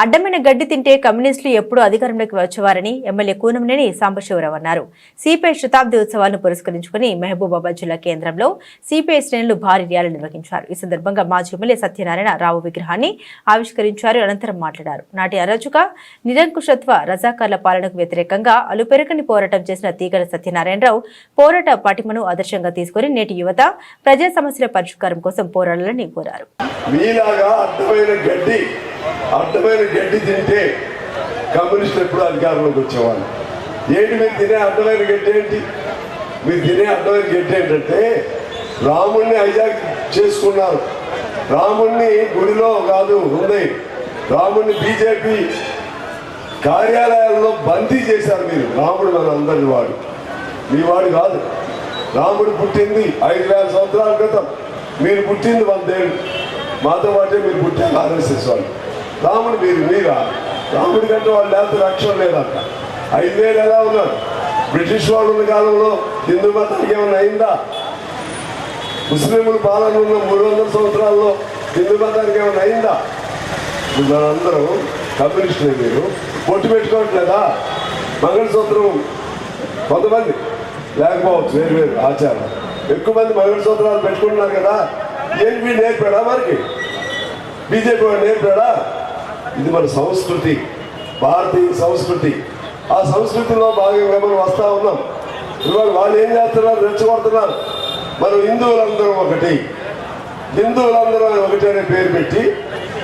అడ్డమైన గడ్డి తింటే కమ్యూనిస్టులు ఎప్పుడూ అధికారంలోకి వచ్చేవారని ఎమ్మెల్యే కూనంనేని సాంబశివరావు అన్నారు. సిపిఐ శతాబ్ది ఉత్సవాలను పురస్కరించుకుని మహబూబాబాద్ జిల్లా కేంద్రంలో సిపిఐ శ్రేణులు భారీ ర్యాలీ నిర్వహించారు. ఈ సందర్భంగా మాజీ ఎమ్మెల్యే సత్యనారాయణ రావు విగ్రహాన్ని ఆవిష్కరించారు. అనంతరం మాట్లాడారు. నాటి అరాచుక నిరంకుశత్వ రజాకార్ల పాలనకు వ్యతిరేకంగా అలుపెరకని పోరాటం చేసిన తీగల సత్యనారాయణరావు పోరాట పటిమను ఆదర్శంగా తీసుకుని నేటి యువత ప్రజా సమస్యల పరిష్కారం కోసం పోరాడాలని కోరారు. మీలాగా అడ్డమైన గడ్డి తింటే కమ్యూనిస్టులు ఎప్పుడు అధికారంలోకి వచ్చేవాళ్ళు. ఏంటి మీరు తినే అడ్డమైన గడ్డి ఏంటి? మీరు తినే అడ్డమైన గడ్డి ఏంటంటే రాముణ్ణి హైజాక్ చేసుకున్నారు. రాముణ్ణి గుడిలో కాదు ఉంది. రాముణ్ణి బీజేపీ కార్యాలయాల్లో బందీ చేశారు మీరు. రాముడు మన అందరి వాడు. మీ వాడు కాదు. రాముడు పుట్టింది ఐదు వేల సంవత్సరాల క్రితం. మీరు పుట్టింది వందేళ్ళు. మాతో పాటే మీరు పుట్టారు ఆర్ఎస్ఎస్ వాళ్ళు. రాముడు మీరు మీరా రాముడి కంటే వాళ్ళు లేకపోతే రక్షణ లేదంట. ఐదు వేలు ఎలా ఉన్నారు? బ్రిటిష్ వాళ్ళు ఉన్న కాలంలో హిందూ మతానికి ఏమైనా అయిందా? ముస్లింలు పాలన ఉన్న మూడు వందల సంవత్సరాల్లో హిందూ మతానికి ఏమైనా అయిందా? మనందరూ కమ్యూనిస్టులే మీరు. పొట్టు పెట్టుకోవట్లేదా? మంగళసూత్రం కొంతమంది. లేకపోవచ్చు వేరు వేరు ఆచారం. ఎక్కువ మంది మంగళసూత్రాలు పెట్టుకుంటున్నారు కదా. ఏంటి నేర్పాడా మనకి? బీజేపీ వాడు నేర్పాడా? ఇది మన సంస్కృతి భారతీయ సంస్కృతి. ఆ సంస్కృతిలో భాగంగా మనం వస్తూ ఉన్నాం. ఇవాళ వాళ్ళు ఏం చేస్తున్నారు? రెచ్చగొడుతున్నారు. మనం హిందువులందరం ఒకటి. హిందువులందరం ఒకటి అనే పేరు పెట్టి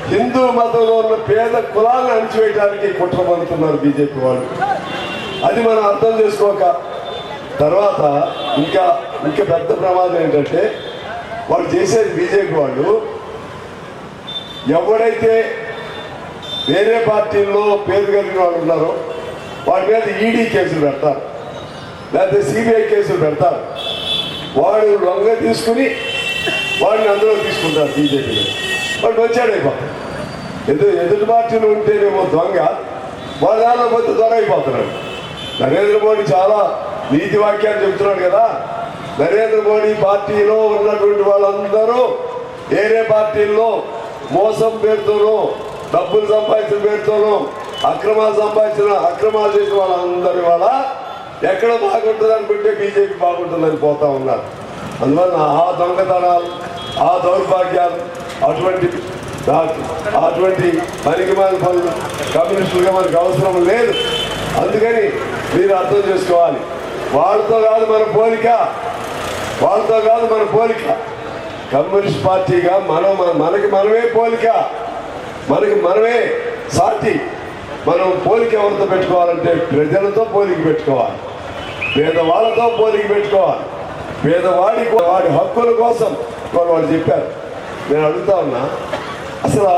హిందూ మతంలో ఉన్న పేద కులాలను అణిచివేయడానికి కుట్ర పడుతున్నారు బీజేపీ వాళ్ళు. అది మనం అర్థం చేసుకోక తర్వాత ఇంకా ఇంకా పెద్ద ప్రమాదం ఏంటంటే వాళ్ళు చేసేది బీజేపీ వాళ్ళు ఎవడైతే వేరే పార్టీల్లో పేరు కలిగిన వాళ్ళు ఉన్నారు. వాడి మీద ఈడీ కేసులు పెడతారు. లేకపోతే సిబిఐ కేసులు పెడతారు. వాడు లొంగ తీసుకుని వాడిని అందులో తీసుకుంటారు బీజేపీలో వాడు వచ్చాడు అయిపోతాడు ఎదురు ఎదుటి పార్టీలు ఉంటేనేమో దొంగ. వాళ్ళ దానిలో పోతే దొంగ అయిపోతున్నాడు. నరేంద్ర మోడీ చాలా నీతి వాక్యాలు చెబుతున్నాడు కదా. నరేంద్ర మోడీ పార్టీలో ఉన్నటువంటి వాళ్ళందరూ వేరే పార్టీల్లో మోసం పేరుతోనూ డబ్బులు సంపాదించిన పేరుతోనూ అక్రమాలు సంపాదించిన అక్రమాలు చేసిన వాళ్ళందరి వాళ్ళ ఎక్కడ బాగుంటుందని అనుకుంటే బీజేపీ బాగుంటుందని పోతా ఉన్నారు. అందువల్ల ఆ దొంగతనాలు ఆ దౌర్భాగ్యాలు అటువంటి అటువంటి పనికిమాల పనులు కమ్యూనిస్టులుగా మనకు అవసరం లేదు. అందుకని మీరు అర్థం చేసుకోవాలి. వాళ్ళతో కాదు మన పోలిక. వాళ్ళతో కాదు మన పోలిక. కమ్యూనిస్ట్ పార్టీగా మనం మన- మనకి మనమే పోలిక. మనకి మనమే సాటి మనం పోలిక ఎవరితో పెట్టుకోవాలంటే ప్రజలతో పోలిక పెట్టుకోవాలి. పేదవాళ్ళతో పోలిక పెట్టుకోవాలి. పేదవాడి వాడి హక్కుల కోసం వాళ్ళు చెప్పారు. నేను అడుగుతా ఉన్నా అసలు